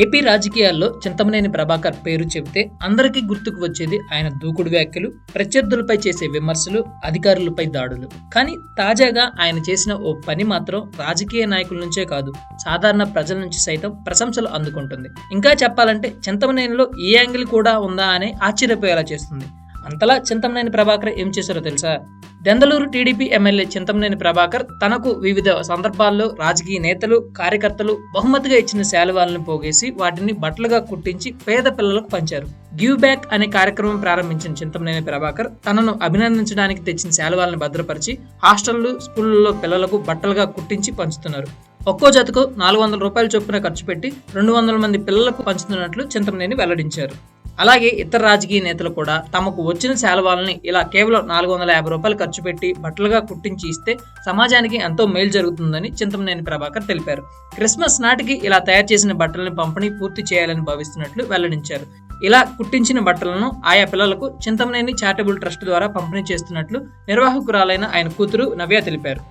AP రాజకీయాల్లో చింతమనేని ప్రభాకర్ పేరు చెబితే అందరికీ గుర్తుకు వచ్చేది ఆయన దూకుడు వ్యాఖ్యలు ప్రత్యర్థులపై చేసే విమర్శలు అధికారులపై దాడులు. కానీ తాజాగా ఆయన చేసిన ఓ పని మాత్రం రాజకీయ నాయకుల నుంచే కాదు సాధారణ ప్రజల నుంచి సైతం ప్రశంసలు అందుకుంటుంది. ఇంకా చెప్పాలంటే చింతమనేనిలో ఈ యాంగిల్ కూడా ఉందా అని ఆశ్చర్యపోయేలా చేస్తుంది. అంతలా చింతమనేని ప్రభాకర్ ఏం చేశారో తెలుసా? దెందలూరు టీడీపీ ఎమ్మెల్యే చింతమనేని ప్రభాకర్ తనకు వివిధ సందర్భాల్లో రాజకీయ నేతలు కార్యకర్తలు బహుమతిగా ఇచ్చిన శాలువాలను పోగేసి వాటిని బట్టలుగా కుట్టించి పేద పిల్లలకు పంచారు. గివ్ బ్యాక్ అనే కార్యక్రమం ప్రారంభించిన చింతమనేని ప్రభాకర్ తనను అభినందించడానికి తెచ్చిన శాలువాలను భద్రపరిచి హాస్టళ్ళు స్కూళ్ళలో పిల్లలకు బట్టలుగా కుట్టించి పంచుతున్నారు. ఒక్కో జతకు నాలుగు వందల రూపాయల చొప్పున ఖర్చు పెట్టి రెండు వందల మంది పిల్లలకు పంచుతున్నట్లు చింతమనేని వెల్లడించారు. అలాగే ఇతర రాజకీయ నేతలు కూడా తమకు వచ్చిన శాలవాలని ఇలా కేవలం నాలుగు వందల యాభై రూపాయలు ఖర్చు పెట్టి బట్టలుగా కుట్టించి ఇస్తే సమాజానికి ఎంతో మేలు జరుగుతుందని చింతమనేని ప్రభాకర్ తెలిపారు. క్రిస్మస్ నాటికి ఇలా తయారు చేసిన బట్టలను పంపిణీ పూర్తి చేయాలని భావిస్తున్నట్లు వెల్లడించారు. ఇలా కుట్టించిన బట్టలను ఆయా పిల్లలకు చింతమనేని చారిటబుల్ ట్రస్ట్ ద్వారా పంపిణీ చేస్తున్నట్లు నిర్వాహకురాలైన ఆయన కూతురు నవ్య తెలిపారు.